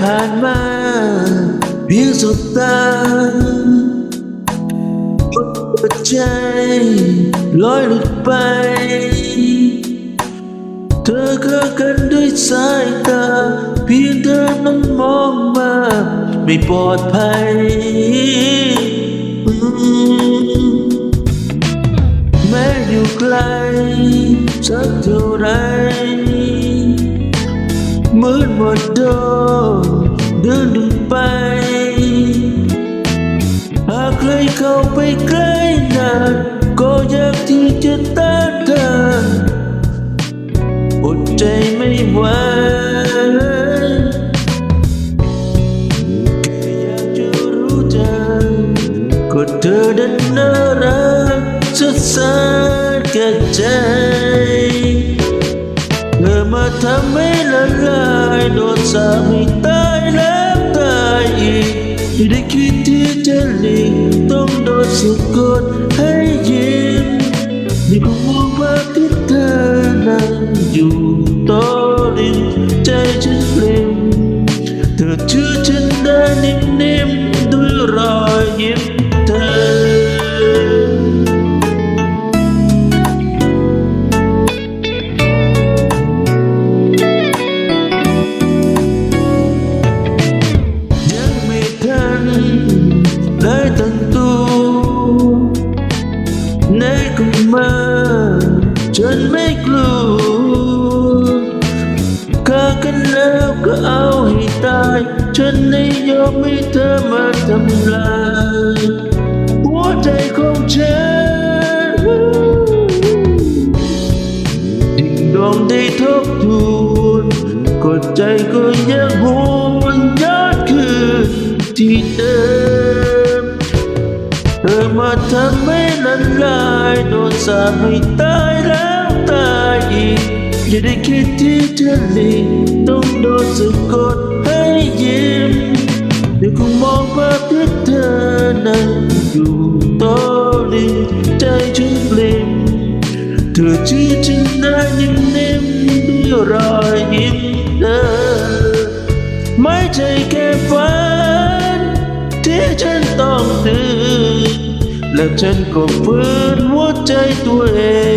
ผ่านมาเพียงสบตาหัวใจลอยหลุดไป เธอก็กันด้วยสายตา เพียงเธอนั้นมองมา ไม่ปลอดภัย แม้อยู่ไกลสักเท่าไร เข้าไปใกล้นานก็อยากที่จะต้านทานอดใจไม่ไหวแค่อยากจะรู้จักก็เธอนั้นน่ารักสุดสานแก่ใจเธอมาทำให้ละลายโดนสามีตายแล้วตายอีก ได้คิดที่จะหลีกต้องโดนสุกดให้ยิ้มมีความองว่าที่เธอนั่งอยู่ต่อริมใจฉันเปลี่ยนเธอชื่อ ฉันไม่กลัวฆ่ากันแล้วก็เอาให้ตาย ฉันไม่ยอมให้เธอมาทำลายหัวใจของฉันดิ่งดองได้ทบทวนก็ใจก็ยังหวนย้อนคืนที่เดิมเธอมาทำให้ละลายโดนสาให้ตายแล้ว อย่าได้คิดที่จะหลีกต้องโดนสะกดให้ยิ้มเดี๋ยวคงมองภาพที่เธอนั่งอยู่ต๊ะริมใจฉันเปลี่ยนเธอชื่อฉันได้ยิ้มเน็มด้วยรอยยิ้มเธอไม่ใช่แค่ฝันที่ฉันต้องตื่นและฉันก็ฝืนหัวใจตัวเอง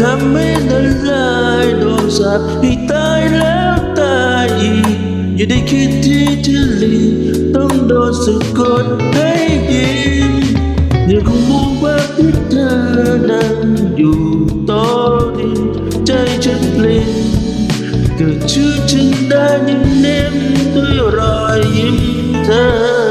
ทำให้ละลายโดนสาปให้ตายแล้วตายอีก อย่าได้คิดที่จะหลีกต้องโดนสะกดให้ยิ้มอย่าคงมองว่าที่เธอนั่งอยู่โต่อดินใจฉันเปลี่ยนเกิดชื่อฉันได้นิ่มๆด้วยรอยยิ้มเธอ